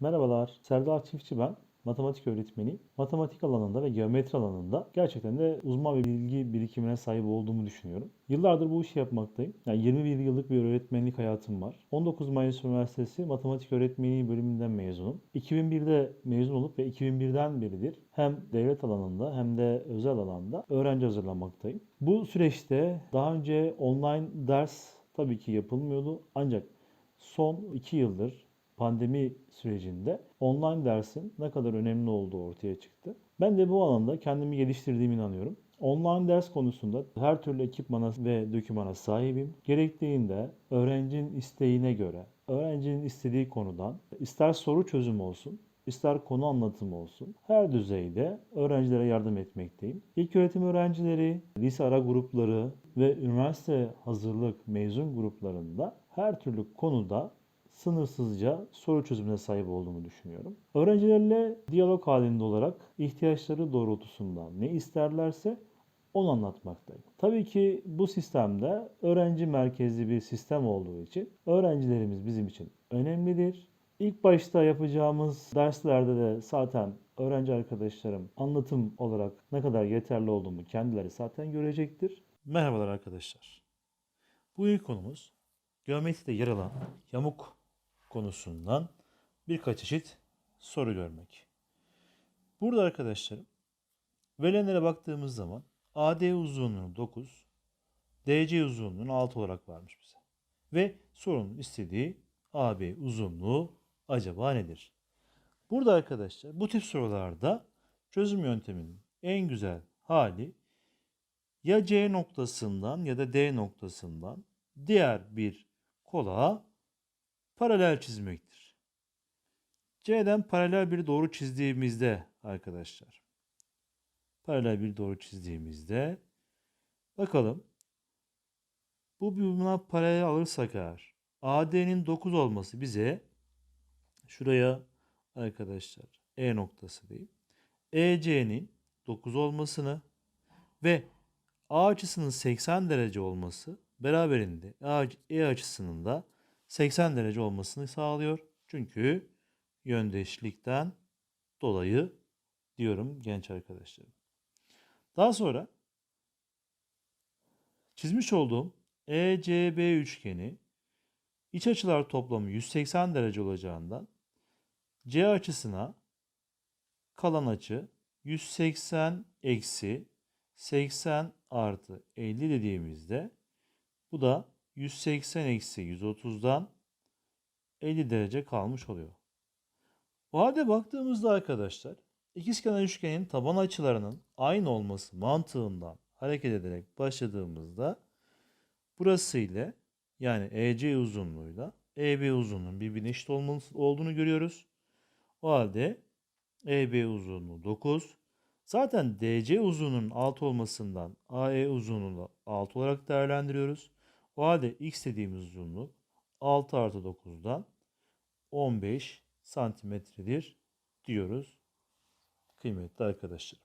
Merhabalar, Serdar Çiftçi ben. Matematik öğretmeniyim. Matematik alanında ve geometri alanında gerçekten de uzman bir bilgi birikimine sahip olduğumu düşünüyorum. Yıllardır bu işi yapmaktayım. Yani 21 yıllık bir öğretmenlik hayatım var. 19 Mayıs Üniversitesi Matematik Öğretmenliği bölümünden mezunum. 2001'de mezun olup ve 2001'den beridir hem devlet alanında hem de özel alanda öğrenci hazırlamaktayım. Bu süreçte daha önce online ders tabii ki yapılmıyordu ancak son 2 yıldır pandemi sürecinde online dersin ne kadar önemli olduğu ortaya çıktı. Ben de bu alanda kendimi geliştirdiğime inanıyorum. Online ders konusunda her türlü ekipmana ve dokümana sahibim. Gerektiğinde öğrencinin isteğine göre, öğrencinin istediği konudan ister soru çözümü olsun, ister konu anlatımı olsun her düzeyde öğrencilere yardım etmekteyim. İlk öğretim öğrencileri, lise ara grupları ve üniversite hazırlık mezun gruplarında her türlü konuda sınırsızca soru çözümüne sahip olduğumu düşünüyorum. Öğrencilerle diyalog halinde olarak ihtiyaçları doğrultusunda ne isterlerse onu anlatmaktayım. Tabii ki bu sistemde öğrenci merkezli bir sistem olduğu için öğrencilerimiz bizim için önemlidir. İlk başta yapacağımız derslerde de zaten öğrenci arkadaşlarım anlatım olarak ne kadar yeterli olduğumu kendileri zaten görecektir. Merhabalar arkadaşlar. Bu ilk konumuz geometride yer alan yamuk konusundan birkaç çeşit soru görmek. Burada arkadaşlarım verilenlere baktığımız zaman AD uzunluğu 9, DC uzunluğunu 6 olarak vermiş bize. Ve sorunun istediği AB uzunluğu acaba nedir? Burada arkadaşlar bu tip sorularda çözüm yönteminin en güzel hali ya C noktasından ya da D noktasından diğer bir kola paralel çizmektir. C'den paralel bir doğru çizdiğimizde arkadaşlar. Paralel bir doğru çizdiğimizde bakalım bu buna paralel alırsak eğer AD'nin 9 olması bize şuraya arkadaşlar E noktası diyeyim. EC'nin 9 olmasını ve A açısının 80 derece olması beraberinde E açısının da 80 derece olmasını sağlıyor. Çünkü yöndeşlikten dolayı diyorum genç arkadaşlarım. Daha sonra çizmiş olduğum ECB üçgeni iç açılar toplamı 180 derece olacağından C açısına kalan açı 180 eksi 80 artı 50 dediğimizde bu da 180 eksi 130'dan 50 derece kalmış oluyor. O halde baktığımızda arkadaşlar ikizkenar üçgenin taban açılarının aynı olması mantığından hareket ederek başladığımızda burası ile yani EC uzunluğuyla EB uzunluğunun birbirine eşit olduğunu görüyoruz. O halde EB uzunluğu 9. Zaten DC uzunluğunun 6 olmasından AE uzunluğunu 6 olarak değerlendiriyoruz. O halde x dediğimiz uzunluk 6 artı 9'dan 15 santimetredir diyoruz kıymetli arkadaşlarım.